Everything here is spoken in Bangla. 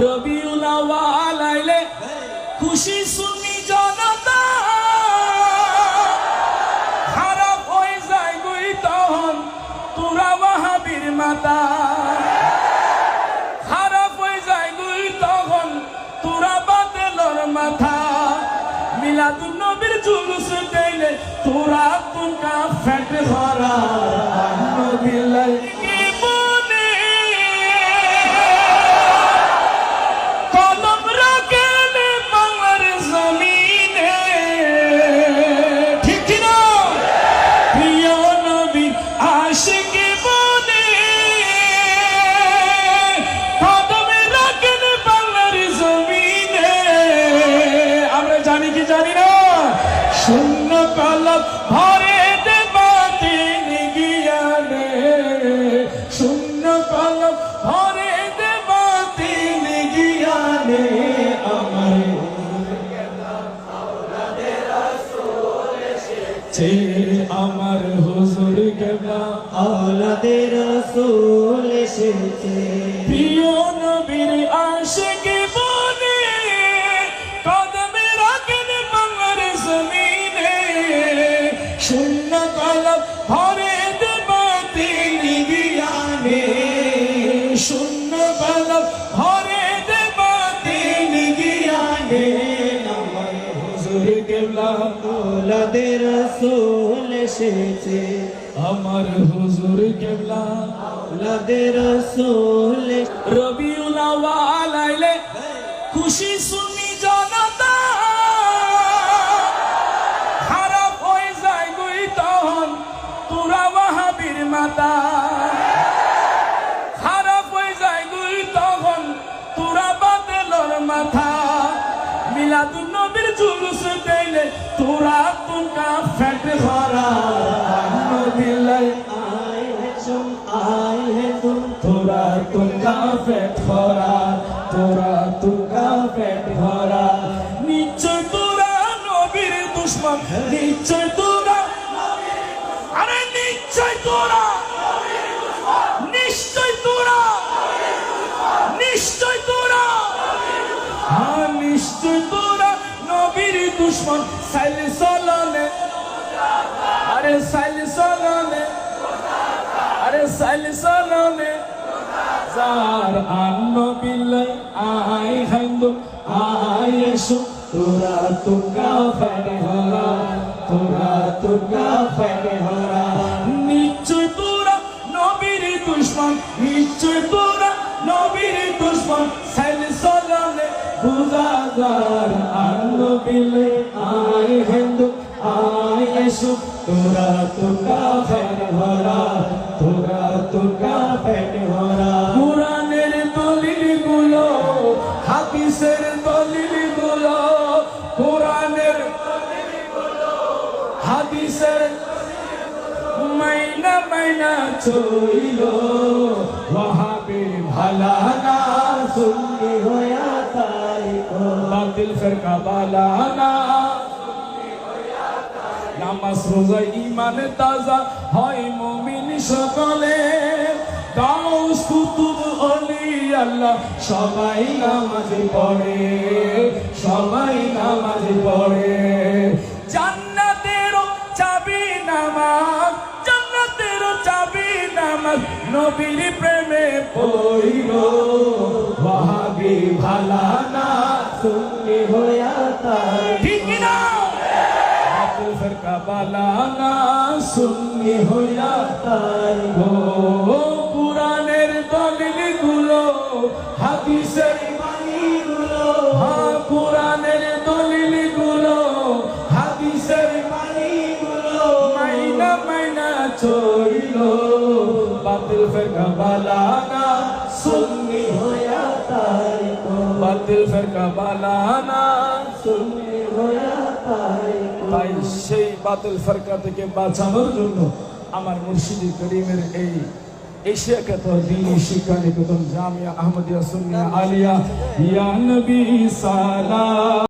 রবিউল আওয়াল আইলে খুশি সুন্নি জনতা। খারাপ হয়ে যায় গুই তখন তোরা ওয়াহাবির মাতা। খারাপ হয়ে যায় গুই তখন তোরা বাতেলর মাথা। মিলাদুন নবীর জুলুস দেইলে তোরা তুকা ফ্যাট ভরা ভরে দেবাতে গিয়ানে শূন্য কলম ভরে দেবাতে গিয়ানে আমার আমার হুজুর কেবা আওলাদের রসুল এসেছে। প্রিয় আওলাদের রসুল এসেছে। আমার হুজুর কেবলা। আওলাদের রসুল রবিউল আওয়াল আইলে খুশি সুন্নি জনতা। খারাপ হয়ে যায় গুই তখন তোরা ওয়াহাবির মাতা। খারাপ হয়ে যায় গুই তখন তোরা বাতেলর মাথা। মিলাদুন নবীর জুলুস তোরা তুকা ফ্যাট ভরা। নবীর লাগে আয় হে সুন আয় হে তুম তোরা তুকা পেট ভরা তোরা তুকা পেট ভরা। নিশ্চয় তোরা নবীর দুশ্মন নিশ্চয় তোরা আরে নিশ্চয় তোরা দুশ্মন, সাইলে চলনে আরে সাইলে চলনে আরে সাইলে চলনে যার আন্ন বিলাই আই খাইন্দ আই এসো। তোরা তুকা ফেরে হরা, তোরা তুকা ফেরে হরা। নিশ্চয় তোরা নবীর দুশ্মন, নিশ্চয় তোরা নবীর দুশ্মন, সাইলে চলনে বুঝাদার আন্ন বিলাই আই হিন্দু আই এসো তোরা তুকা ফেরে হরা তোরা তুকা ফেরে হরা কোরআনের দলিলগুলো হাদিসের দলিলগুলো হাদিসের মাইনা মাইনা চইল। ভালা না সুন্নি হয়া বাতিল ফেরকা বালা না নামাজ রোজা ইমান তাজা হয় মুমিন সকলে। গাউস কুতুব অলি আল্লাহ সবাই নামাজ পড়ে, সবাই নামাজ পড়ে। জান্নাতেরও চাবি নামাজ, জান্নাতেরও চাবি নামাজ, নবীর প্রেমে পড়িল। ওয়াহাবি ভালা না। সুন্নি হয়া তাই ঠিক না? বাতিল ফিরকা বালানা সুন্নি হইয়া তাই ও কুরআনের দলিলগুলো হাদিসের পানিগুলো হ্যাঁ কুরআনের দলিলগুলো হাদিসের পানিগুলো মাইনা মাইনা চইল। বাতিল ফিরকা বালানা বাতিল ফেরকা বালানা তাই সেই বাতিল ফেরকা থেকে বাঁচানোর জন্য আমার মুর্শিদি করিমের এই এশিয়া খ্যাত দিনী শিক্ষা নিকেতন জামিয়া আহমদিয়া সুন্নিয়া আলিয়া। ইয়া নবী সালাম।